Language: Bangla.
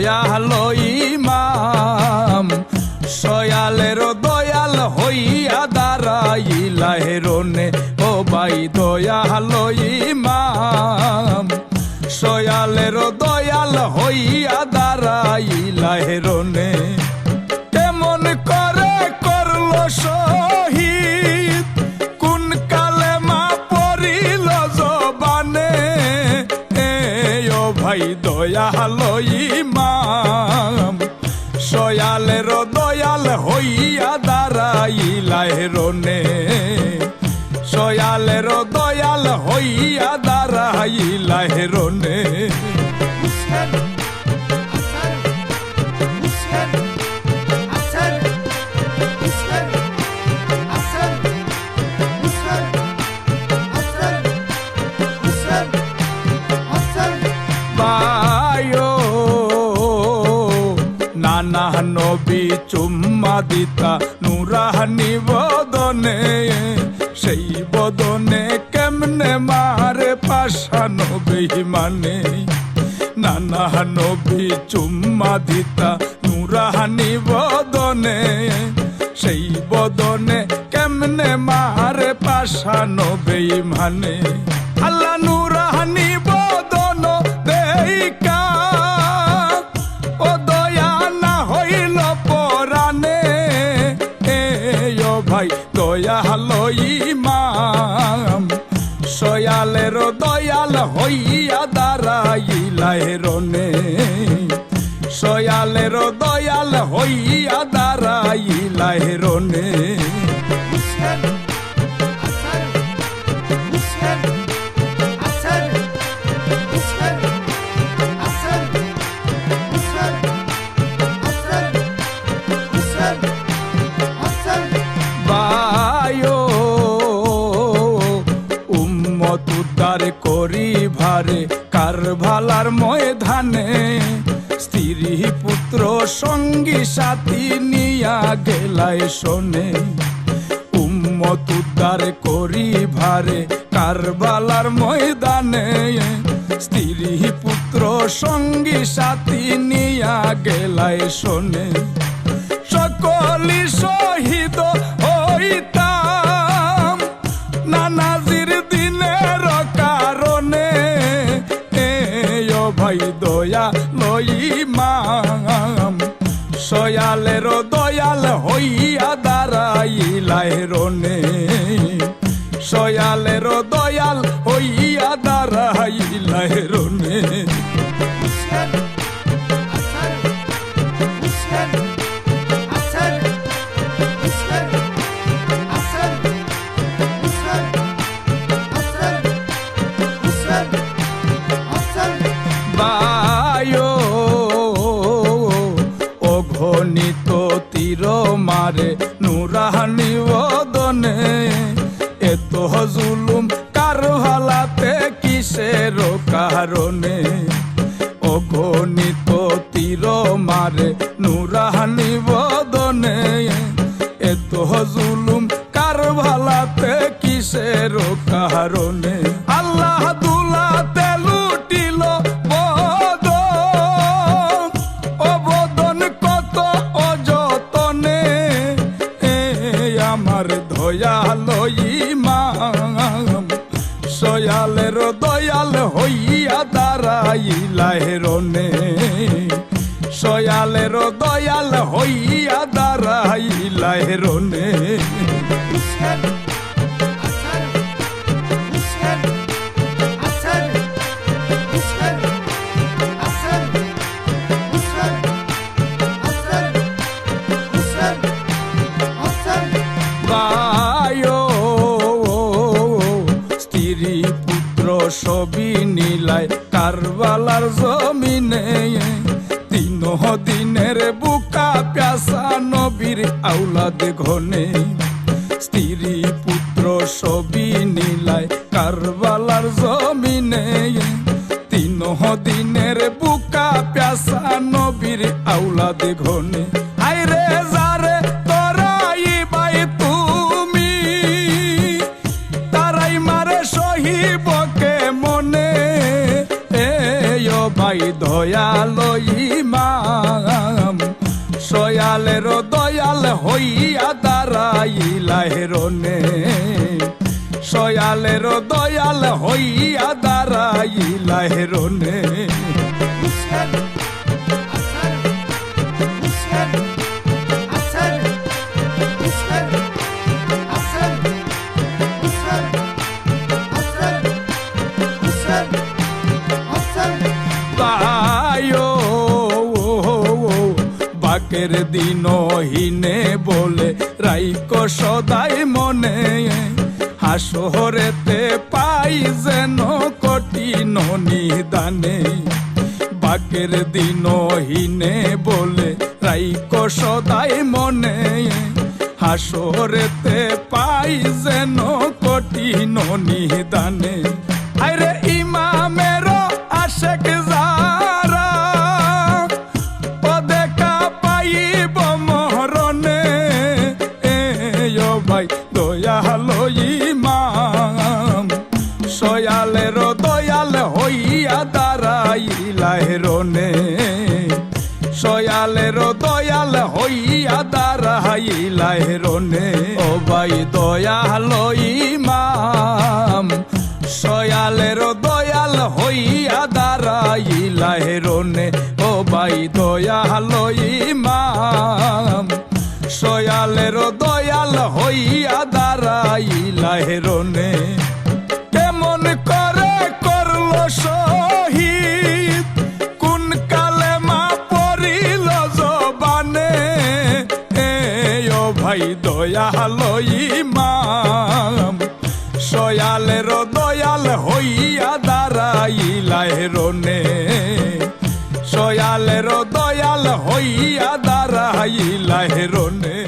দয়ালো ইমাম, সয়ালের দয়াল হইয়া দাঁড়াইলা হেরনে ও বাই দয়াল ইমাম, সয়ালের দয়াল হইয়া দাঁড়াইলা হেরনে সয়ালের দয়াল হইয়া দাঁড়াইলা রনে। সয়ালের দয়াল হইয়া দাঁড়াইলা রনে। নানা নবী চুম্মা দিতা নুরাহানি বদনে সেই বদনে কেমনে মারে পাশানো বেহিমানে? নানা নবী চুম্মা দিতা নুরাহানি বদনে সেই বদনে কেমনে মারে পাশানো বেইমানে আল্লাহ দয়াল হইয়া দাঁড়াই রনে সয়ালের দয়াল হইয়া দাঁড়াইলা রনে উদ্ধার করি ভারে কারভালার ময়দানে। স্ত্রী, পুত্র, সঙ্গী, সাথী নিয়া গেলায় শোনে। উম্মত উদ্ধার করি ভারে, কারবালার ময়দানে। স্ত্রী, পুত্র, সঙ্গী, সাথী নিয়া গেলায় শোনে। সকলি শহীদ হইতাম। নানাজির কারণে অগণিত তীর মারে, নুরাহানি বদনে। এত জুলুম কার ভালাতে কিসের কারণে? আল্লাহ দুলাতে লুটিল বদন। অবদন কত অযতনে আমার দয়াল ইমাম। সয়ালের দাঁড়াইলাহেরনে সয়ালের দয়াল হইয়া দাঁড়াইলাহেরনে কারবালার জমিনে তিন দিনের বুকা প্যাসা নবীর আউলাদ ঘনে। স্ত্রী পুত্র সবই নীলায় কারবালার জমিনে তিন দিনের বুকা প্যাসা নবীর আউলাদ ঘনে। দয়াল ইমাম সয়ালের দয়াল হইয়া দাঁড়াইলাহের সয়ালের দয়াল হইয়া দাঁড়াইলাহের Awesome. বাকের দিন হিনে বলে, রাইক সদাই মনে। হাসরেতে পাই যেন কোটি ননি দানে বাকের দিন হিনে বলে, রাইক সদাই মনে। হাসরেতে পাই যেন কোটি ননি রনে ও ভাই, দয়াল ইমাম, সয়ালের দয়াল হইয়া দাঁড়াই রনে ও ভাই, দয়াল ইমাম, সয়ালের দয়াল হইয়া দাঁড়াই রনে ইমাম। সয়ালের দয়াল হইয়া দাঁড়াইলায় রনে। সয়ালের দয়াল হইয়া দাঁড়াইলায় রনে।